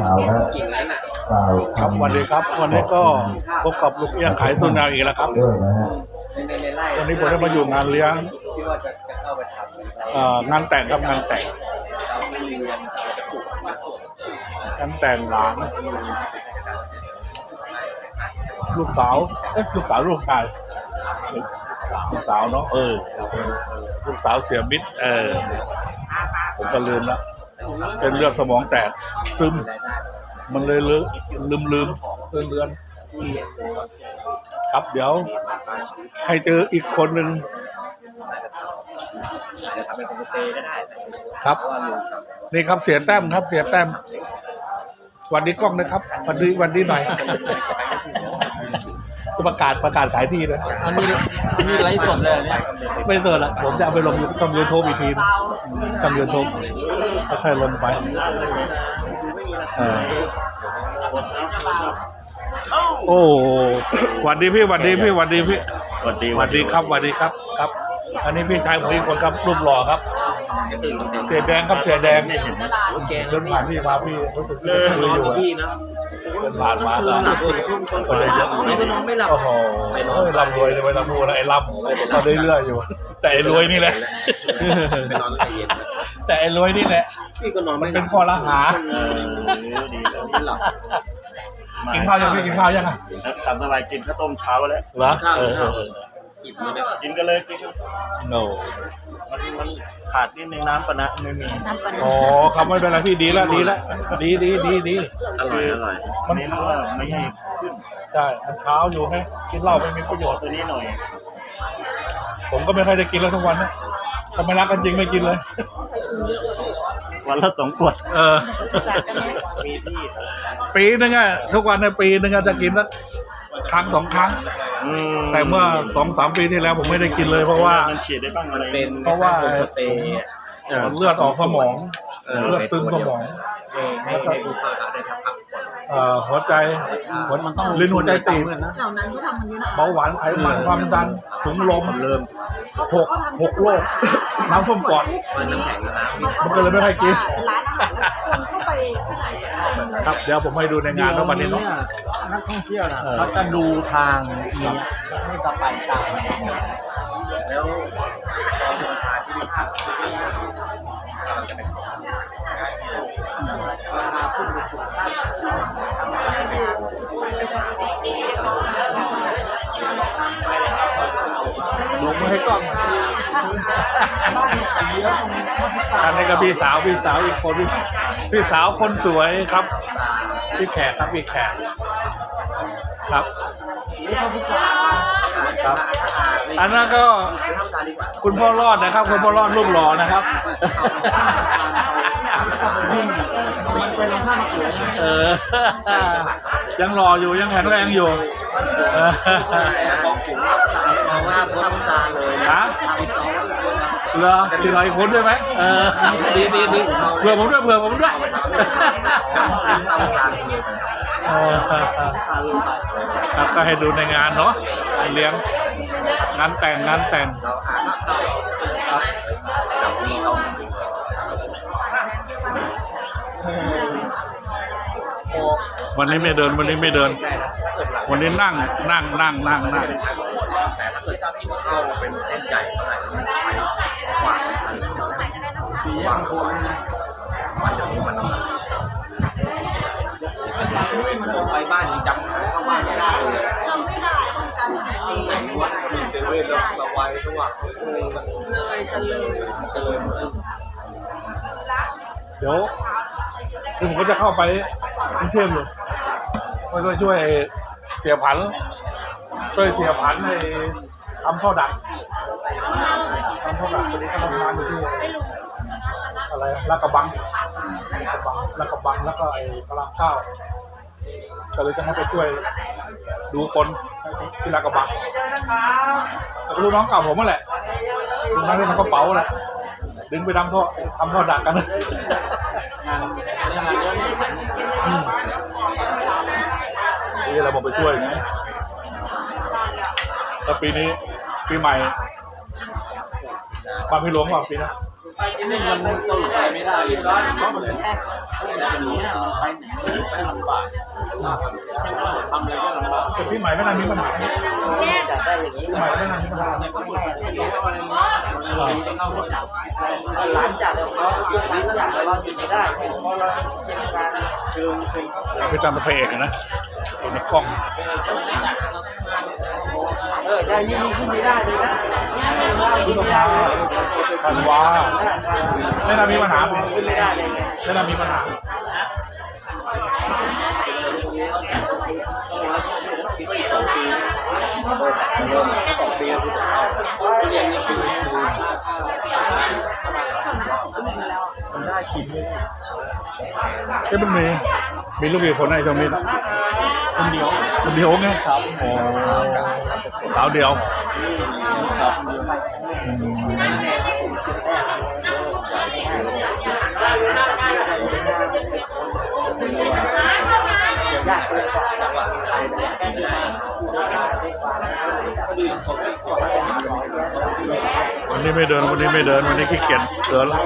กล่าวนะกล่าวครับคำวันนี้ครับ วันนี้ก็พบกับลูกเอี้ยงขายสุนาอีกแล้วครับ ด้วยนะฮะวันนี้ผมได้มาอยู่งานเลี้ยงเอ่องานแต่งครับงานแต่งงานแต่งหลานลูกสาวเอ๊ะลูกสาวลูกชายลูกสาวเนาะเออลูกสาวเสียมิตรเออผมก็ลืมละเส้นเลือดสมองแตกซึม มันเลยลืมลืมลืมเลือนเลือนครับเดี๋ยว ให้เจออีกคนหนึ่งจะทำเป็นคอมพิวเตอร์ก็ได้ครับเพราะว่าลุงทนี่ครับเสียแต้มครับ เสียแต้มวันนี้กล้องนะครับ วันนี้วันนี้หน่อยจะประกาศประกาศขายที่นะอันนี้อันนี้ไลฟ์สดเลยเนี่ยไม่เจอละผมจะเอาไปลงช่องยูทูบอีกทีช่องยูทูบค่อยๆลงไปเออ โอ้หวัดดีพี่หวัดดีพี่หวัดดีพี่สวัสดีหวัดดีครับหวัดดีครับครับ อันนี้พี่ชายผมอีกคนครับรูปหล่อครับ เสียแดงครับเสียแดงไม่เห็นนะแกเดินผ่านพี่มาพี่รู้สึกเลิกนอนกับพี่นะเดินผ่านมาก็หลับสี่ทุ่มคนเลยเยอะไม่ไปนอนไม่หลับโอ้โหร่ำรวยเลยไปร่ำรวยแล้วไอ้ร่ำก็เรื่อยๆอยู่ แต่ไอ้รวยนี่แหละไปนอนแล้วเย็น แต่ไอ้รวยนี่แหละ พี่ก็นอนไม่หเป็ลันบข้อละหา เออดีแล้วไม่หลับกินข้าวยังพี่กินข้าวยังอะตามสบายกินข้าวต้มเช้าแล้ว เหรอเออเออเอออิ่มเลยนะกินกันเลยกินกันโนมันมันขาดนิดนึงน้ำปะนะไม่มีอ๋อครับไม่เป็นไรพี่ดีแล้วดีแล้วดีดีดีดีอร่อยอร่อยมันนี้รู้ว่าไม่ให้ขึ้นใช่มันเช้าอยู่ให้กินเหล้าไม่มีประโยชน์ ตัวนี้หน่อยผมก็ไม่ค่อยได้กินแล้วทุกวันนะถ้าไม่รักกันจริงไม่กินเลย วันละสองขวด เออมีที่ปีนึงอะทุกวันในปีนึงอะจะกินสักครั้งสองครั้ง อืมแต่เมื่อสองสามปีที่แล้วผมไม่ได้กินเลยเพราะว่ามันฉีดได้บ้างอะไรเป็นเพราะว่าโฮมสเตย์เลือดออกสมอง เลือดซึมสมองให้ให้ให้ผู้เข้าพักได้พักผ่อนเอ่อหัวใจหัวลิ้นหัวใจตีบแถวนั้นที่ทำมันเยอะนะเบาหวานไขมันความดันถุงลมเริ่มหกหกโรค น้ำท่วมปอด มันน้ำแข็งนะพี่มันก็เลยไม่ค่อยกิน ร้านอาหารคนเข้าไปเต็มเลยครับเดี๋ยวผมให้ดูในงานว่าวันนี้เนาะ นักท่องเที่ยวนะเออ เขาจะดูทางนี้ให้จะไปตามแล้วตอนเดินทางที่พักเรา ลงมาให้กล้องอันนี้ก็พี่สาวพี่สาวอีกคนพี่พี่สาวคนสวยครับ พี่แขกครับพี่แขกครับครับ อันนั้นก็คุณพ่อรอดนะครับ คุณพ่อรอดรูปหล่อนะครับเออยังหล่ออยู่ยังแข็งแรงอยู่ เออเพราะว่าทำการเลยฮะทำสองเหรอทีไรคนด้วยไหมเออดีดีดีเผื่อผมด้วยเผื่อผมด้วยทำการเลยเออครับก็ให้ดูในงานเนาะงานเลี้ยงงานแต่งงานแต่งเราหาครับจับมีเอาวันนี้ไม่เดินวันนี้ไม่เดิน ใกล้นะถ้าเกิดหลังวันนี้นั่งนั่งนั่งนั่งนั่งแต่ถ้าเกิดเข้าเป็นเส้นใหญ่เมื่อไหร่มันไปกว่าว่างคนวันนี้มันไปบ้านยังจำเข้าบ้านไม่ได้เลยจำไม่ได้ต้องจำสีเองว่ามีเซเว่นแล้วเราไว้ระหว่างเลยจะเลยเจริญขึ้นเดี๋ยวคือผมก็จะเข้าไปกรุงเทพอยู่ก็ช่วยช่วย สียผัน ช่วยเสียผันในทำข้าวดักทำข้าวดักวันนี้ก็ทำงานอยู่ที่อะไรลาดกระบังลาดกระบังลาดกระบังแล้วก็ไอ้พระรามเก้าก็เลยจะให้ไปช่วยดูคนที่ลาดกระบังแต่ลูกน้องเก่าผมนั่นแหละลูกน้องที่ทำกระเป๋าแหละดึงไปทำท่อทำท่อดักกันอืม นี่เราบอกไปช่วยนะแล้วปีนี้ปีใหม่ความพิหลวงว่าปีนะนี่มันตลกไปไม่ได้เลยเพราะมันแต่พี่ใหม่ไม่น่ามีปัญหาพี่ใหม่ไม่น่ามีปัญหาหลังจากเราช่วงนั้นอยากเราอยู่ไม่ได้เพราะเราเป็นการคือคือเขาพี่ตามเป็นพระเอกอะนะ อยู่ในกล้องเออได้ยิ่งขึ้นไม่ได้เลยนะพฤษภาธันวาไม่น่ามีปัญหาไม่น่ามีปัญหาคิดว่าอีกสองปีเริ่มสองปีแล้วคือจะเข้าเรียนนี่คือมันได้กินเลยเอ้ยมันมีมีลูกกี่คนไอ้ตรงนี้นะ คนเดียวคนเดียวไงครับโอ้สาวเดียวอืมจังหวะอะไรแบบนี้ได้วันนี้ไม่เดินวันนี้ไม่เดินวันนี้ขี้เกียจเดินแล้ว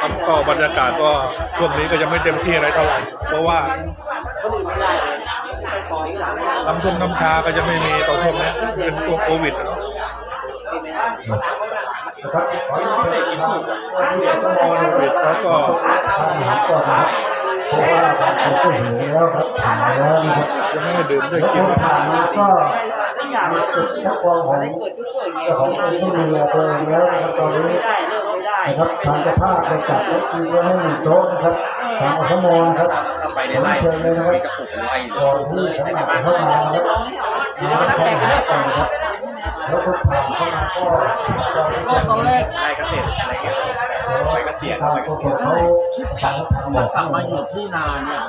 ครับก็บรรยากาศก็ช่วงนี้ก็ยังไม่เต็มที่อะไรเท่าไหร่เพราะว่าน้ำท่วมน้ำชาก็ยังไม่มีต่อท่วมเนี้เป็นตัวโควิดเนาะครับขอให้ทุกท่านนะครับโควิดแล้วก็ก่อนนะครับเพราะว่าเราก็หิวแล้วครับถ่ายแล้วนะครับยังไม่ดื่มได้แล้วกิคนน ถ่ายมาก็มีจุดคัดกองของเจ้าของคนที่ดูแลตัวเองแล้วนะครับตอนนี้นะครับทางเจ้าภาพได้จัดรถคิวให้หนึ่งโต๊ะนะครับทางอสมนครับถ้าไปในไร่เชิญเลยนะคมีรับกระปุกไร่อนที่สำหรับเข้ามาครับน้ำเข้ามาก่อนะครับแล้วคนถ่ายเข้ามาก็ตอนแรกไร่เกษตรอะไรเงี้ยไปเกษียณไปโปเกษียณเขากลับมาอยู่ที่นาเนี่ย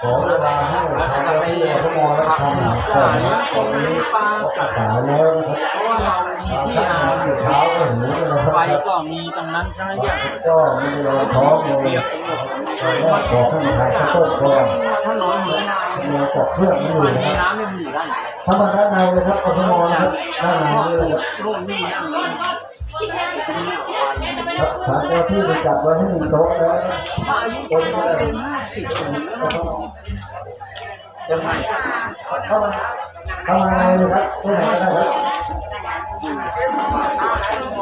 ขอเวลาให้ทางเจ้าหน้าที่อสมและทำก่อนนะครับตอนนี้ขายแล้วนะครับเพราะว่าเรามีที่นาอยู่เท้าก็หิวเลยนะคไฟรับก็มีตรงนั้นใช่ไหมเนี่ยก็มีรอยท้องเลยก็ขอให้ทานข้วต้มก่อนถ้าน้อยมีนามีกอกเครื่องนี่มันนะมีครับน้ำไม่มีได้ถ้ามันด้านในเลยครับอสมนะครับด้านในเลยครับโน่นนี่นั่นนี่ ทางเจ้าที่ได้จัดไว้ให้มีโต๊ะแล้วอายุคนก็ได้เป็นห้าสิบปีแล้วยังไงเข้ามาเข้ามาเลยครับที่ไหนก็ได้ครับ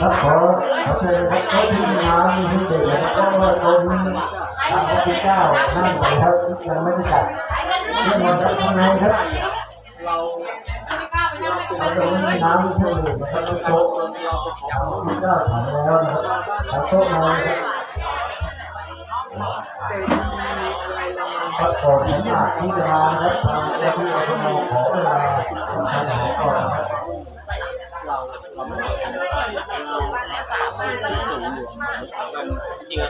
ครับขอขอเชิญครับขาที่มีน้ำมีที่เด็กนะครับก็ตรงทางที่เก้านั่นนครับยังไม่ได้จัดเรื่องมันจะทำไงครับเราตรงนี้มีน้ำที่เด็กนะครับโต๊ะที่เก้าทำแล้วนะครับขอโต๊ะมาครับขอสำหรับที่เวลานะครับทางเจ้าที่เราต้องขอเวลาทำอาหารก่อน นะครับ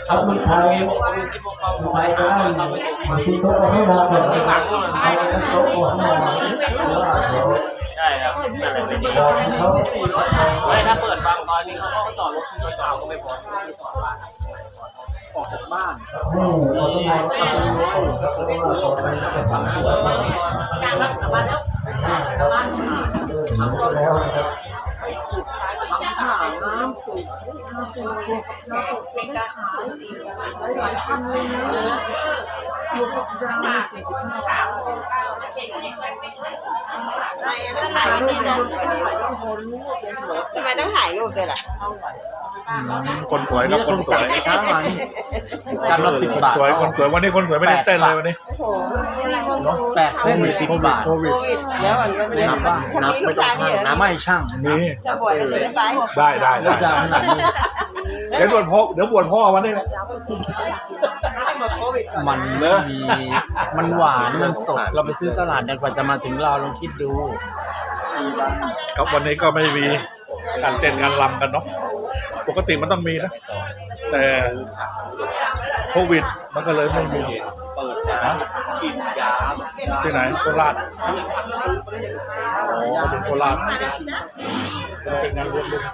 ครับมีใครมีใครก็ได้ทีโต๊ะให้มาแบบนี้ใครก็โต๊ะเอาให้มาเพราะว่าเดี๋ยวใช่ครับนั่นแหละเป็นดีไม่ถ้าเปิดบางตอนนี้เขาก็จอดรถที่จอดก็ไม่พอที่จอดบ้านออกจากบ้านให้เราต้องมาทำรู้ครับเพราะว่าต่อไปจะทำที่แบบนี้แล้ว น้ำสูบน้ำสูบน้ำสูบเป็นการขายหลายพันเลยนะอยู่กับยางสี่สิบห้าบาวทำไมต้องถ่ายรูปด้วยล่ะ คนสวยครับคนสวยช้ามันจานละสิบบาทสวยคนสวยวันนี้คนสวยไม่ได้เต้นเลยวันนี้แปดเส้นสิบบาทโควิดโควิดแล้วมันก็ไม่ได้นับทำนับนี้ไม่ลูกต้องชายห้าพี่เหรอมนับไม่ช่างนี่จะบวชก็จะได้ไปได้ได้ก็ได้จะขนาดนี้เดี๋ยวบวชพ่อเดี๋ยวบวชพ่อวันนี้ให้หมดโควิดก่อนมันไม่มีมันหวานมันสดเราไปซื้อตลาดเนี่ยกว่าจะมาถึงเราลองคิดดูครับวันนี้ก็ไม่มีการเต้นการรำกันเนาะ ปกติมันต้องมีนะ แต่โควิดมันก็เลยไม่มีเปิดร้านกินยาที่ไหนโคราชอ๋อเป็นโคราชเป็นงานรวมลุง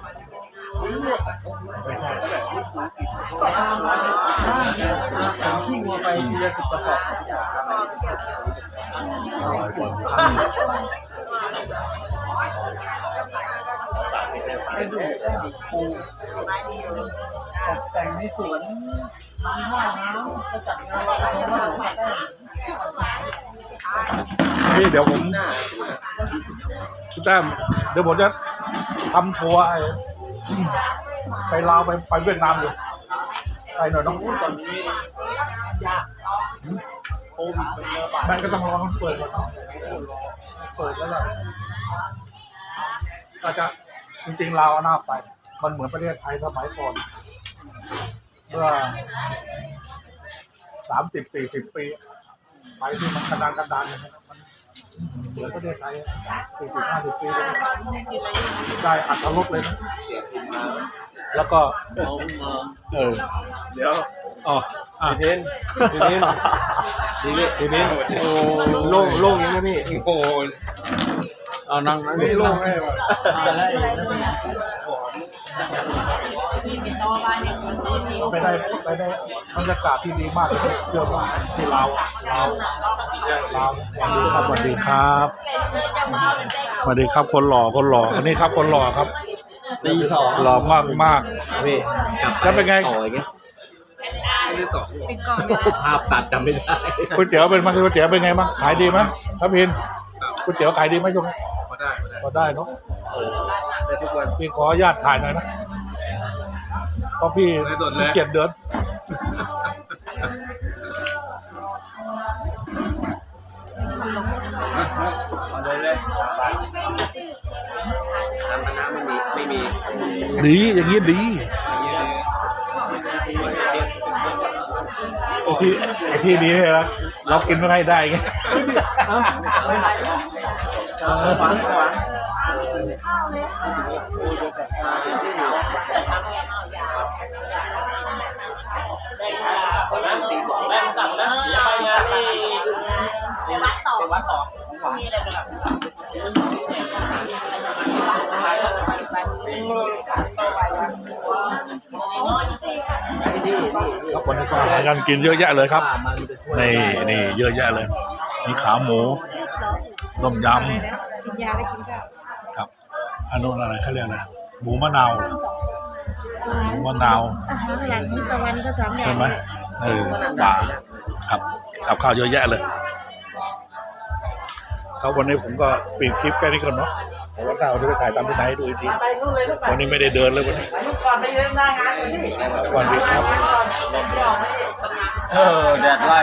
ที่งัวไปทีละสิบกระสอบ แต่งในสวนทำท่าน้ำก็จัดงานอะไรก็ได้นี่เดี๋ยวผมคุณแต้มเดี๋ยวผมจะทำทัวร์ไปลาวไปไปเวียดนามอยู่ไปหน่อยน้องตอนนี้ยากโควิดมันระบาดแม่งก็ต้องรอมันเปิดก่อนเนาะเปิดแล้วล่ะก็จะ จริงๆลาวน่าไป มันเหมือนประเทศไทยสมัยก่อนเมื่อสามสิบสี่สิบปี ไปที่มันกระดานกระดานเนี่ยมันเหมือนประเทศไทยสี่สิบห้าสิบปีเลยได้อัตรสเลยนะแล้วก็เออเดี๋ยวอ๋ออะทีนี้ทีนี้ทีนี้ทีนี้โอ้โล่งโล่งยังไงพี่โอ้ย เอานั่งนั่งไม่ลงให้ว่ะไปได้ไปได้บรรยากาศที่ดีมากเลยเชื่อว่าที่ลาวลาวลาวสวัสดีครับสวัสดีครับคนหล่อคนหล่ออันนี้ครับคนหล่อครับตีสองหล่อมากมากพี่กลับแล้วเป็นไงต่ออย่างเงี้ยเป็นกล่องภาพตัดจำไม่ได้ก๋วยเตี๋ยวเป็นมั้งก๋วยเตี๋ยวเป็นไงบ้างขายดีไหมครับพินก๋วยเตี๋ยวขายดีไหมช่วงนี้ ได้พอได้เนาะได้ทุกวันพี่ขออนุญาตถ่ายหน่อยนะเพราะพี่ขี้เกียจเดินน้ำน้ำไม่มีไม่มีดีอย่างนี้ดีไอ้ที่ไอ้ที่ดีเลยนะเรากินไม่ค่อยได้ไง ฝังฝังคนนั้นสี่สองแม่งกลับนะเดี๋ยไปงานที่ไปวัดต่อไปวัดต่อมีอะไรเป็นแบบครับวันนี้ก็หากันกินเยอะแยะเลยครับ นี่นี่เยอะแยะเลย มีขาหมู ต้มยกินยาได้กินข้าวำครับอันนู้นอะไรเขาเรียกอะไรหมูมะนาวหมูมะนาวอาหารหลังมื้อตะวันก็สามอย่าใช่งไหมเออปลาครับกับข้าวเยอะแยะเลย ครับวันนี้ผมก็ปิดคลิปแค่นี้ก่อนเนาะเดี๋ยววันหน้าเราจะไปถ่ายตามที่ไหนให้ดูอีกที ไปนู่นเลยลูกไปวันนี้ไม่ได้เดินเลยวันนี้ ลูกก่อนไปเล่นหน้างานก่อนดิสวัสดีครับเออ แดดไล่